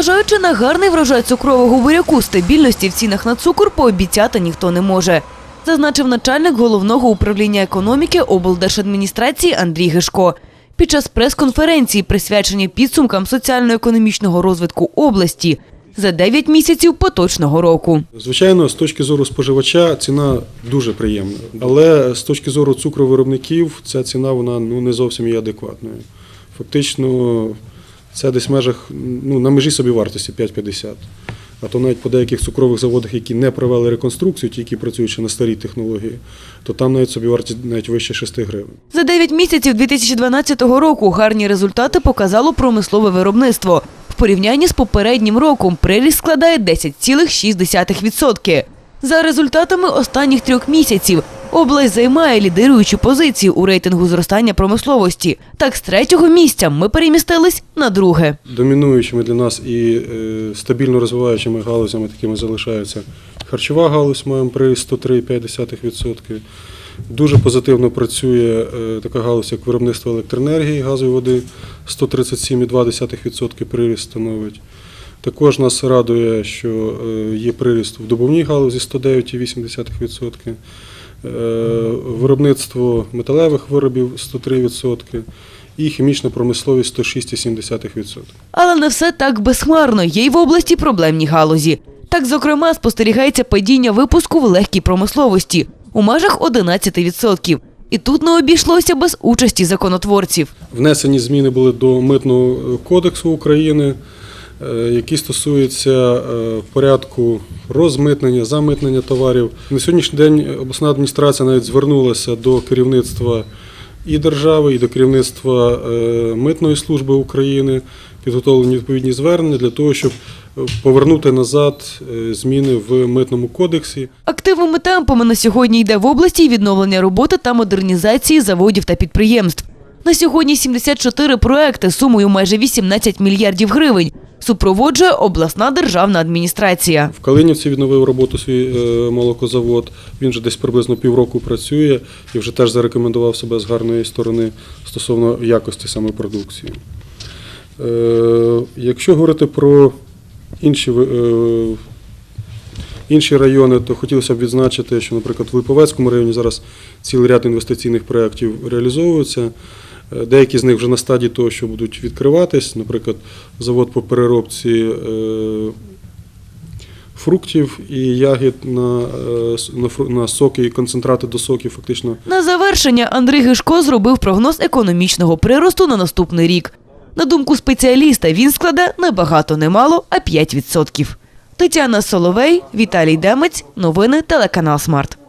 Незважаючи на гарний врожай цукрового буряку, стабільності в цінах на цукор пообіцяти ніхто не може. Зазначив начальник головного управління економіки облдержадміністрації Андрій Гишко. Під час прес-конференції, присвяченій підсумкам соціально-економічного розвитку області за 9 місяців поточного року. Звичайно, з точки зору споживача ціна дуже приємна, але з точки зору цукровиробників ця ціна вона ну не зовсім є адекватною. Фактично, це десь в межах ну на межі собівартості 5,50. А то навіть по деяких цукрових заводах, які не провели реконструкцію, ті, які працюють на старій технології, то там навіть собівартість навіть вище 6 гривень. За 9 місяців 2012 року гарні результати показало промислове виробництво. В порівнянні з попереднім роком приріст складає 10,6%. За результатами останніх трьох місяців область займає лідируючу позицію у рейтингу зростання промисловості. Так, з третього місця ми перемістились на друге. Домінуючими для нас і е, стабільно розвиваючими галузями такими залишаються харчова галузь, маємо приріст 103,5%. Дуже позитивно працює е, така галузь, як виробництво електроенергії, газової води 137,2% приріст становить. Також нас радує, що е, є приріст в добувній галузі 109,8%, е, виробництво металевих виробів 103% і хімічна промисловість 106,7%. Але не все так безхмарно. Є й в області проблемні галузі. Так, зокрема, спостерігається падіння випуску в легкій промисловості у межах 11%. І тут не обійшлося без участі законотворців. Внесені зміни були до Митного кодексу України, е, які стосуються е, порядку розмитнення, замитнення товарів. На сьогоднішній день обласна адміністрація навіть звернулася до керівництва і держави, і до керівництва е, Митної служби України, підготовлені відповідні звернення для того, щоб е, повернути назад е, зміни в Митному кодексі. Активними темпами на сьогодні йде в області відновлення роботи та модернізації заводів та підприємств. На сьогодні 74 проекти сумою майже 18 мільярдів гривень супроводжує обласна державна адміністрація. В Калинівці відновив роботу свій е, молокозавод. Він вже десь приблизно півроку працює і вже теж зарекомендував себе з гарної сторони стосовно якості саме продукції. Е, Якщо говорити про інші, е, інші райони, то хотілося б відзначити, що, наприклад, в Липовецькому районі зараз цілий ряд інвестиційних проєктів реалізовуються. Е, Деякі з них вже на стадії того, що будуть відкриватись, наприклад, завод по переробці е, фруктів і ягід на, е, на, соки і концентрати до соків, фактично На завершення Андрій Гишко зробив прогноз економічного приросту на наступний рік. На думку спеціаліста, він складе не багато, не мало, а 5%. Тетяна Соловей, Віталій Демець. Новини телеканал Смарт.